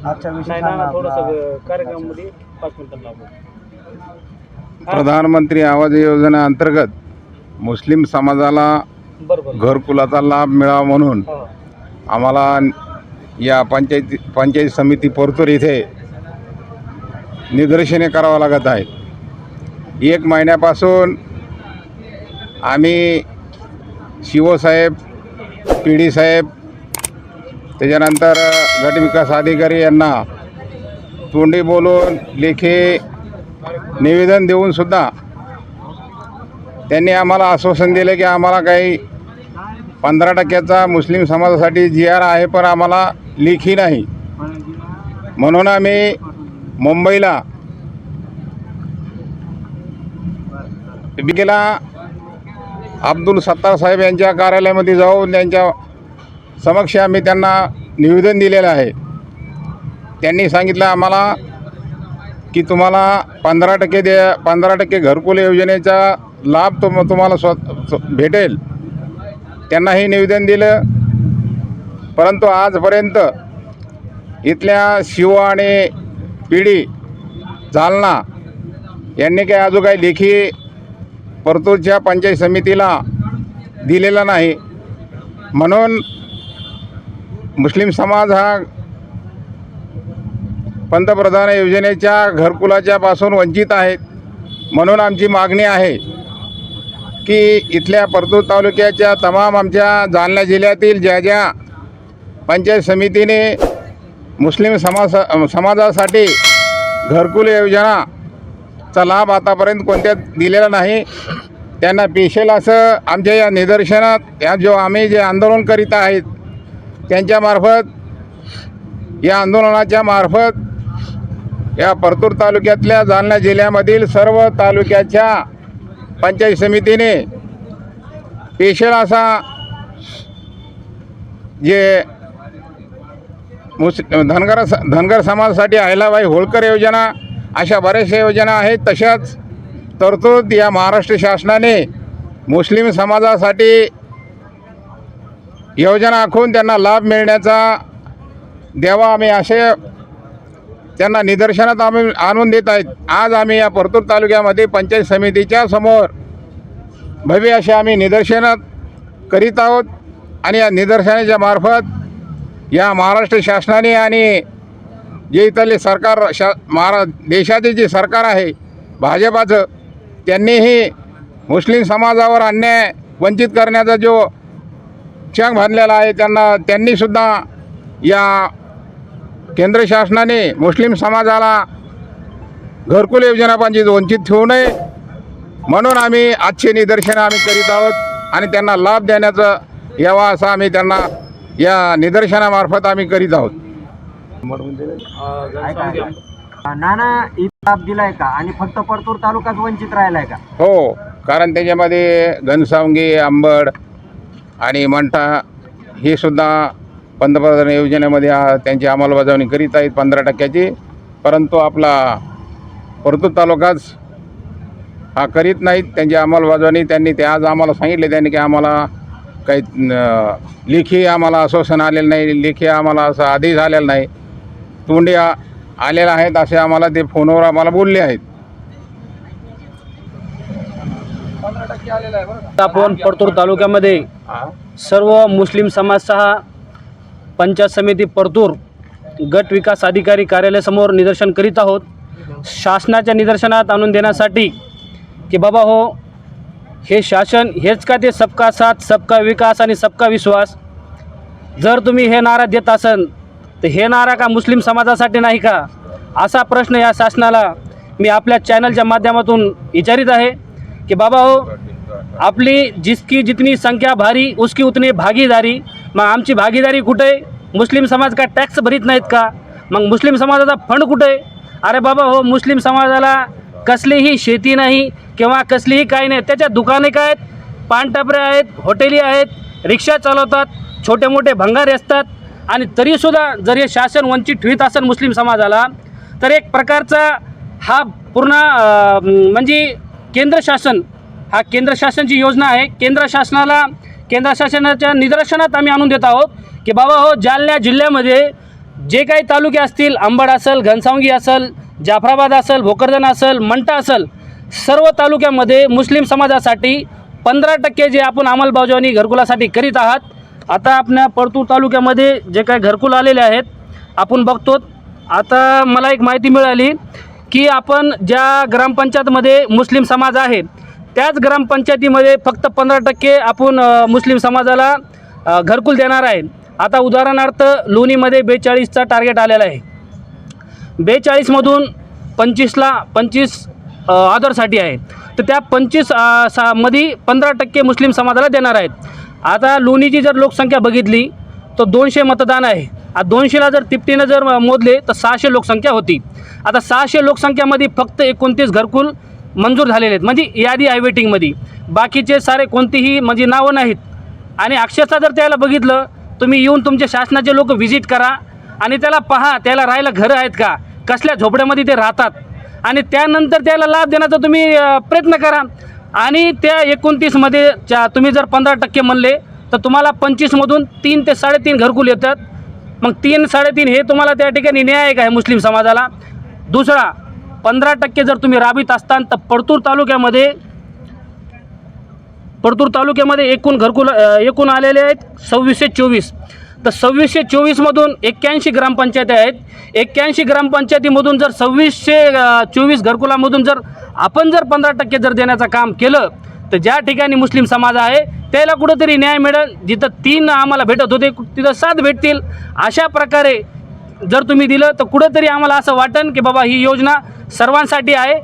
आजचा विषय नाही सांगा ना आपला. थोडंसं कार्यक्रमामध्ये पाच मिनिटात लागू प्रधानमंत्री आवास योजना अंतर्गत मुस्लिम समाजाला घरकुलाचा लाभ मिळावा म्हणून हो. आम्हाला या पंचायती पंचायत समिती परतूर इथे निदर्शने करावं लागत आहेत एक महिन्यापासून आम्ही शिवसाहेब पी डी साहेब त्याच्यानंतर गटविकास अधिकारी यांना तोंडी बोलून लेखी निवेदन देऊनसुद्धा त्यांनी आम्हाला आश्वासन दिलं की आम्हाला काही पंधरा टक्क्याचा मुस्लिम समाजासाठी जी आर आहे पण आम्हाला लेखी नाही. म्हणून आम्ही मुंबईला गेला अब्दुल सत्तार साहेब यांच्या कार्यालयामध्ये जाऊन त्यांच्या समक्ष आम्ही त्यांना निवेदन दिलेलं आहे. त्यांनी सांगितलं आम्हाला की तुम्हाला पंधरा टक्के दे पंधरा टक्के घरकुल योजनेचा लाभ तुम तुम्हाला स्व भेटेल. त्यांनाही निवेदन दिलं. परंतु आजपर्यंत इथल्या शिव आणि पिढी जालना यांनी काही अजून काही लेखी परतूरच्या पंचायत समितीला दिलेला नाही. म्हणून मुस्लिम समाज हा पंतप्रधान योजनेच्या घरकुलाच्या पासून वंचित आहेत म्हणून आमची मागणी आहे की इथल्या परतूर तालुक्याच्या तमाम आमच्या जालना जिल्ह्यातील ज्या ज्या पंचायत समितीने मुस्लिम समाज समाजासाठी घरकुल योजनाचा लाभ आतापर्यंत कोणत्या दिलेला नाही त्यांना पेशल असं आमच्या या निदर्शनात या जो आम्ही जे आंदोलन करीत आहेत त्यांच्यामार्फत या आंदोलनाच्या मार्फत या परतूर तालुक्यातल्या जालना जिल्ह्यामधील सर्व तालुक्याच्या पंचायत समितीने पेशल असा जे मुस धनगर स- धनगर समाजासाठी अहिलाबाई होळकर योजना अशा बऱ्याचशा योजना आहेत. तशाच तरतूद या महाराष्ट्र शासनाने मुस्लिम समाजासाठी योजना आखून त्यांना लाभ मिळण्याचा द्यावा आम्ही असे त्यांना निदर्शनात आम्ही आणून देत आहेत. आज आम्ही या परतूर तालुक्यामध्ये पंचायत समितीच्या समोर भव्य असे आम्ही निदर्शनात करीत आहोत आणि या निदर्शनाच्या मार्फत या महाराष्ट्र शासनाने आणि जे इथले सरकार शा महारा देशाचे जे सरकार आहे भाजपाचं त्यांनीही मुस्लिम समाजावर अन्याय वंचित करण्याचा जो चंग बांधलेला आहे. त्यांना त्यांनीसुद्धा या केंद्र शासनाने मुस्लिम समाजाला घरकुल योजनापांची वंचित ठेवू नये. म्हणून आम्ही आजचे निदर्शनं आम्ही करीत आहोत आणि त्यांना लाभ देण्याचं यावा असं आम्ही त्यांना या निदर्शनामार्फत आम्ही करीत आहोत. नाना लाभ दिलाय का? आणि फक्त परतूर तालुकाच वंचित राहिलाय का? हो कारण त्याच्यामध्ये घनसावंगी आंबड आणि मंठा हे सुद्धा पंतप्रधान योजनेमध्ये त्यांची अंमलबजावणी करीत आहेत पंधरा टक्क्याची. परंतु आपला परतूर तालुकाच हा करीत नाहीत. त्यांची अंमलबजावणी त्यांनी ते आज आम्हाला सांगितले त्यांनी की आम्हाला काही लेखी आम्हाला आश्वासन आलेलं नाही लेखी आम्हाला असं आदेश आलेला नाही. तोंडी आलेला आहेत असे आम्हाला ते फोनवर आम्हाला बोलले आहेत. आपण परतूर तालुक्यामध्ये सर्व मुस्लिम समाजसह पंचायत समिती परतूर गट विकास अधिकारी कार्यालयासमोर निदर्शन करीत आहोत. शासनाच्या निदर्शनात आणून देण्यासाठी की बाबा हो हे शासन हेच का ते सबका साथ सबका विकास आणि सबका विश्वास? जर तुम्ही हे नारा देत असाल तर हे नारा का मुस्लिम समाजासाठी नाही का? असा प्रश्न या शासनाला मी आपल्या चॅनलच्या माध्यमातून विचारित आहे की बाबा हो आपली जिसकी जितनी संख्या भारी उसकी उतनी भागीदारी. मग आमची भागीदारी कुठे? आहे मुस्लिम समाज का टॅक्स भरीत नाहीत का? मग मुस्लिम समाजाचा फंड कुठे? आहे अरे बाबा हो मुस्लिम समाजाला कसलीही शेती नाही किंवा कसलीही काही नाही. त्याच्या दुकाने काय आहेत? पानटपऱ्या आहेत हॉटेली आहेत रिक्षा चालवतात छोटे मोठे भंगारे असतात. आणि तरीसुद्धा जर हे शासन वंचित ठेवीत असेल मुस्लिम समाजाला तर एक प्रकारचा हा पूर्ण म्हणजे केंद्र शासन हा केंद्र शासनाची योजना आहे. केंद्र शासनाला केंद्र शासनाच्या निदर्शनात आम्ही आणून देत आहोत की बाबा हो जालना जिल्ह्यामध्ये जे काही तालुके असतील आंबड असेल घनसावंगी असेल जाफराबाद असेल भोकरदन असेल मंटा असेल सर्व तालुक्यामध्ये मुस्लिम समाजासाठी पंधरा टक्के जे आपण अंमलबजावणी घरकुलासाठी करीत आहात आता आपल्या परतूर तालुक्यामध्ये जे काही घरकुल आलेले आहेत आपण बघतो आता मला एक माहिती मिळाली की आपण ज्या ग्रामपंचायतमध्ये मुस्लिम समाज आहे त्याच ग्रामपंचायतीमध्ये फक्त पंधरा टक्के आपण मुस्लिम समाजाला घरकुल देणार आहे. आता उदाहरणार्थ लोणीमध्ये बेचाळीसचा टार्गेट आलेला आहे. बेचाळीसमधून पंचवीसला पंचवीस आदरसाठी आहे. तर त्या पंचवीस सा मध्ये पंधरा टक्के मुस्लिम समाजाला देणार आहेत. आता लोणीची जर लोकसंख्या बघितली तर दोनशे मतदान आहे. आता दोनशेला जर तिपटीनं जर मोजले तर सहाशे लोकसंख्या होती. आता सहाशे लोकसंख्यामध्ये फक्त एकोणतीस घरकुल मंजूर झालेले आहेत. म्हणजे यादी आहे वेटिंगमध्ये बाकीचे सारे कोणतीही म्हणजे नावं नाहीत. आणि अक्षरशः जर त्याला बघितलं तुम्ही येऊन तुमचे शासनाचे लोक व्हिजिट करा आणि त्याला पहा त्याला राहायला घरं आहेत का? कसल्या झोपड्यामध्ये ते राहतात? आणि त्यानंतर त्याला लाभ देण्याचा तुम्ही प्रयत्न करा. आणि त्या एकोणतीसमध्ये च्या तुम्ही जर पंधरा टक्के म्हणले तर तुम्हाला पंचवीसमधून तीन ते साडेतीन घरकुल येतात. मग तीन साडेतीन हे तुम्हाला त्या ठिकाणी न्याय आहे मुस्लिम समाजाला? दुसरा पंधरा टक्के जर तुम्ही राबीत असताल तर परतूर तालुक्यामध्ये परतूर तालुक्यामध्ये एकूण घरकुल एकूण आलेले आहेत सव्वीसशे चोवीस. तर सव्वीसशे चोवीसमधून एक्क्याऐंशी ग्रामपंचायती आहेत. एक्क्याऐंशी ग्रामपंचायतीमधून जर सव्वीसशे चोवीस घरकुलामधून जर आपण जर पंधरा टक्के जर देण्याचं काम केलं तर ज्या ठिकाणी मुस्लिम समाज आहे त्याला कुठंतरी न्याय मिळेल. जिथं तीन आम्हाला भेटत होते तिथं सात भेटतील. अशा प्रकारे जर तुम्ही दिलं तर कुठंतरी आम्हाला असं वाटेल की बाबा ही योजना सर्वांसाठी आहे.